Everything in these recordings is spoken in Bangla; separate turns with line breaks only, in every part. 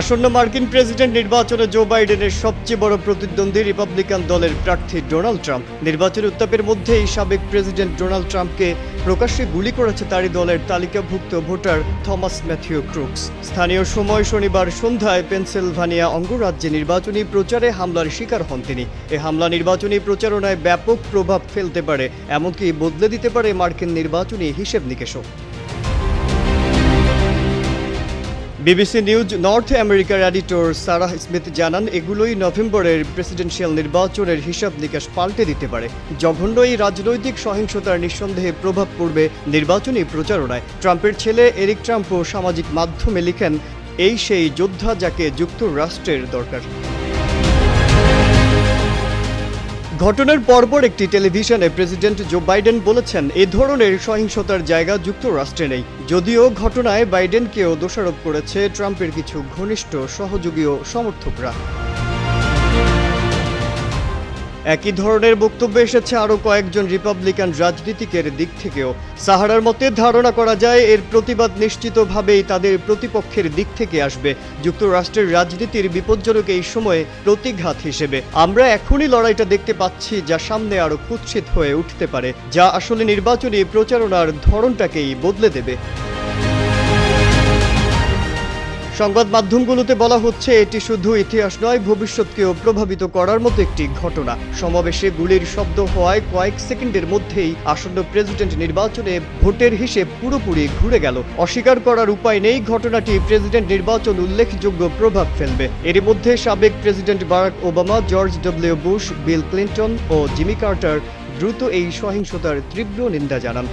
আসন্ন মার্কিন প্রেসিডেন্ট নির্বাচনে জো বাইডেনের সবচেয়ে বড় প্রতিদ্বন্দ্বী রিপাবলিকান দলের প্রার্থী ডোনাল্ড ট্রাম্প। নির্বাচনী উত্তাপের মধ্যেই সাবেক প্রেসিডেন্ট ডোনাল্ড ট্রাম্পকে প্রকাশ্যে গুলি করেছে তারই দলের তালিকাভুক্ত ভোটার থমাস ম্যাথিউ ক্রুকস। স্থানীয় সময় শনিবার সন্ধ্যায় পেনসিলভানিয়া অঙ্গরাজ্যে নির্বাচনী প্রচারে হামলার শিকার হন তিনি। এ হামলা নির্বাচনী প্রচারণায় ব্যাপক প্রভাব ফেলতে পারে, এমনকি বদলে দিতে পারে মার্কিন নির্বাচনী হিসেব নিকেশও। বিবিসি নিউজ, নর্থ আমেরিকার এডিটর সারাহ স্মিথ জানান, এগুলোই নভেম্বরের প্রেসিডেন্সিয়াল নির্বাচনের হিসাব নিকাশ পাল্টে দিতে পারে। জঘন্য এই রাজনৈতিক সহিংসতার নিঃসন্দেহে প্রভাব পড়বে নির্বাচনী প্রচারণায়। ট্রাম্পের ছেলে এরিক ট্রাম্পও সামাজিক মাধ্যমে লিখেন, এই সেই যোদ্ধা যাকে যুক্তরাষ্ট্রের দরকার। ঘটনার পরপর একটি টেলিভিশনে প্রেসিডেন্ট জো বাইডেন বলেছেন, এ ধরনের সহিংসতার জায়গা যুক্তরাষ্ট্রে নেই। যদিও ঘটনায় বাইডেনকেও দোষারোপ করেছে ট্রাম্পের কিছু ঘনিষ্ঠ সহযোগী ও সমর্থকরা। একই ধরনের বক্তব্য এসেছে আরও কয়েকজন রিপাবলিকান রাজনীতিকের দিক থেকেও। সাহারার মতে ধারণা করা যায়, এর প্রতিবাদ নিশ্চিতভাবেই তাদের প্রতিপক্ষের দিক থেকে আসবে। যুক্তরাষ্ট্রের রাজনীতির বিপজ্জনক এই সময়ে প্রতিঘাত হিসেবে। আমরা এখনই লড়াইটা দেখতে পাচ্ছি, যা সামনে আরও কুৎসিত হয়ে উঠতে পারে, যা আসলে নির্বাচনী প্রচারণার ধরনটাকেই বদলে দেবে। সংবাদ মাধ্যমগুলোতে বলা হচ্ছে, এটি শুধু ইতিহাস নয়, ভবিষ্যৎকেও প্রভাবিত করার মতো একটি ঘটনা। সমাবেশে গুলির শব্দ হওয়ায় কয়েক সেকেন্ডের মধ্যেই আসন্ন প্রেসিডেন্ট নির্বাচনে ভোটের হিসেব পুরোপুরি ঘুরে গেল। অস্বীকার করার উপায় নেই, ঘটনাটি প্রেসিডেন্ট নির্বাচন উল্লেখযোগ্য প্রভাব ফেলবে। এর মধ্যে সাবেক president Barack Obama, George W Bush, Bill Clinton ও জিমি কার্টার দ্রুত এই সহিংসতার তীব্র নিন্দা জানান।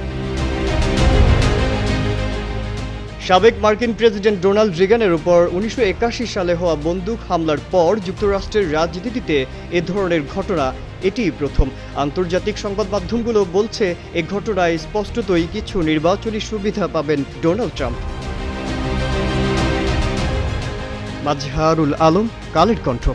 সাবেক মার্কিন প্রেসিডেন্ট ডোনাল্ড রিগানের উপর উনিশশো একাশি সালে হওয়া বন্দুক হামলার পর যুক্তরাষ্ট্রের রাজনীতিতে এ ধরনের ঘটনা এটি প্রথম। আন্তর্জাতিক সংবাদ মাধ্যমগুলো বলছে, এ ঘটনায় স্পষ্টতই কিছু নির্বাচনী সুবিধা পাবেন ডোনাল্ড ট্রাম্প। মাজহারুল আলম, কালের কণ্ঠ।